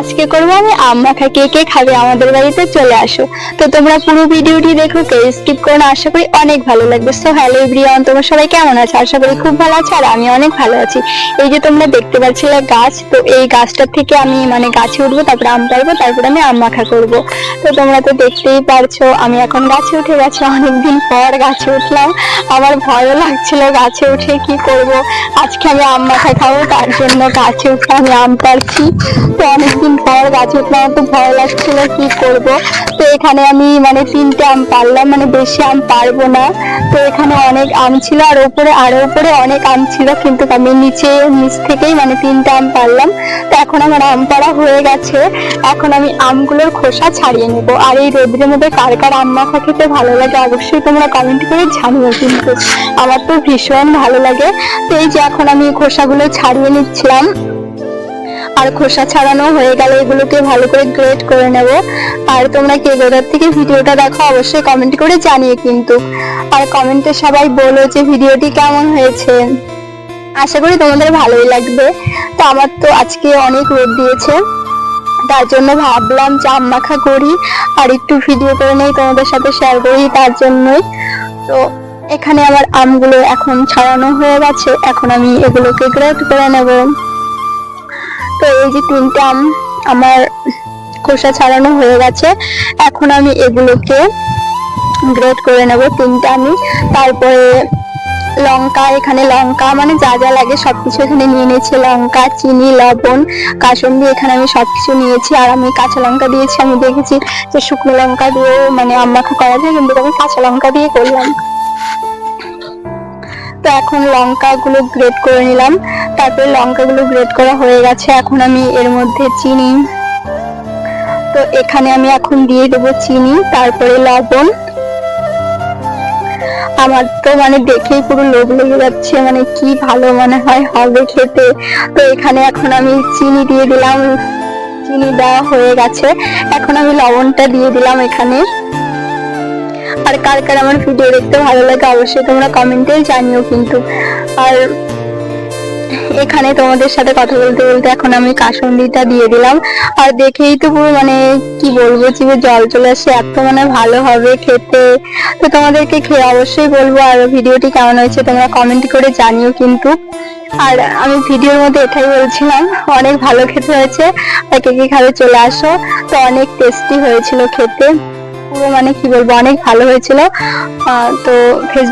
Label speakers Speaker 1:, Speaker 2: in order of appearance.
Speaker 1: আজকে করব আমি আম মাখা কে কে খাবে, আমাদের বাড়িতে চলে আসো। তো তোমরা পুরো ভিডিওটি দেখো কে স্কিপ করো না, আশা করি অনেক ভালো লাগবে। সো হ্যালো এভরিওয়ান তোমরা সবাই কেমন আছো? আশা করি খুব ভালো আছো, আর আমি অনেক ভালো আছি। এই যে তোমরা দেখতে পাচ্ছিলে গাছ, তো এই গাছটার থেকে আমি মানে গাছে উঠবো, তারপরে আম পারব তারপরে আমি আম মাখা করব। তো তোমরা তো দেখতেই পারছ, আমি এখন গাছে উঠে গেছি, অনেকদিন পর গাছে উঠলাম। আমার ভয়ও লাগছিল গাছে উঠে কি করব। আজকে আমি আম মাখা খাব, তার জন্য গাছে উঠে আমি আম পারছি তো অনেকদিন পর গাছে উঠলাম তো ভয় লাগছিল, কি করব? তো এখানে আমি মানে তিনটে আম পারলাম মানে বেশি আম পারব না। তো এখানে অনেক আম ছিল, আর ওপরে, আরও উপরে অনেক আম ছিল, কিন্তু আমি নিচে, নিচ থেকেই মানে তিনটে আম পারলাম। তো এখন আমার আম পাড়া হয়ে গেছে। এখন আমি আমগুলোর খোসা ছাড়িয়ে নেব। আর এই রোদ্রের মধ্যে কার কার আম মাখা খেতে ভালো লাগে, অবশ্যই তোমরা কমেন্ট করে জানিও কিন্তু। আমার তো ভীষণ ভালো লাগে। তো এই যে এখন আমি খোসাগুলো ছাড়িয়ে নিচ্ছিলাম। আর খোসা ছাড়ানো হয়ে গেলে এগুলোকে ভালো করে গ্রেট করে নেব। আর তোমরা কে কোথার থেকে ভিডিওটা দেখো অবশ্যই কমেন্ট করে জানিয়ে কিন্তু। আর কমেন্টে সবাই বলো যে ভিডিওটি কেমন হয়েছে। আশা করি তোমাদের ভালোই লাগবে। তো আমার তো আজকে অনেক রোদ দিয়েছে। তার জন্য ভাবলাম যে মাখা করি আর একটু ভিডিও করে নেই, তোমাদের সাথে শেয়ার করি তার জন্যই। তো এখানে আমার আমগুলো এখন ছাড়ানো হয়ে গেছে। এখন আমি এগুলোকে গ্রেট করে নেব। তো এই যে তিনটে আম আমার খোসা ছাড়ানো হয়ে গেছে, এখন আমি এগুলোকে গ্রেট করে নেব তিনটে আমি। তারপরে লঙ্কা, এখানে লঙ্কা মানে যা যা লাগে সবকিছু এখানে নিয়ে নিয়েছি। লঙ্কা, চিনি, লবণ কাসুন্দি এখানে আমি সবকিছু নিয়েছি। আর আমি কাঁচা লঙ্কা দিয়েছি, আমি দেখেছি যে শুকনো লঙ্কা দিয়েও মানে আম মাখা করা যায়, কিন্তু আমি কাঁচা লঙ্কা দিয়ে করলাম। তো এখন লঙ্কাগুলো গ্রেট করে নিলাম। তারপরে লঙ্কাগুলো গ্রেট করা হয়ে গেছে। এখন আমি এর মধ্যে চিনি। তো এখানে আমি এখন দিয়ে দেবো চিনি, তারপরে লবণ। আমার তো মানে দেখেই পুরো লোভ লেগে যাচ্ছে মানে কি ভালো মনে হয় হবে খেতে। তো এখানে এখন আমি চিনি দিয়ে দিলাম। চিনি দেওয়া হয়ে গেছে। এখন আমি লবণটা দিয়ে দিলাম এখানে। আর কার কার আমার ভিডিও দেখতে ভালো লাগে, অবশ্যই তোমরা কমেন্টে জানিও কিন্তু। আর এখানে তোমাদের সাথে কথা বলতে বলতে এখন আমি কাসন্দিটা দিয়ে দিলাম। আর দেখেই তো পুরো মানে কি বলব, জিভে জল চলে আসে, এত মানে ভালো হবে খেতে। তো তোমাদেরকে খেয়ে অবশ্যই বলব, আর ভিডিওটি কেমন হয়েছে তোমরা কমেন্ট করে জানিও কিন্তু। আর আমি ভিডিওর মধ্যে এটাই বলছিলাম, অনেক ভালো খেতে হয়েছে আর কে কে খাবে চলে আসো। তো অনেক টেস্টি হয়েছিল খেতে। পুরো মানে কি বলব অনেক ভালো হয়েছিল। তো ফেসবুক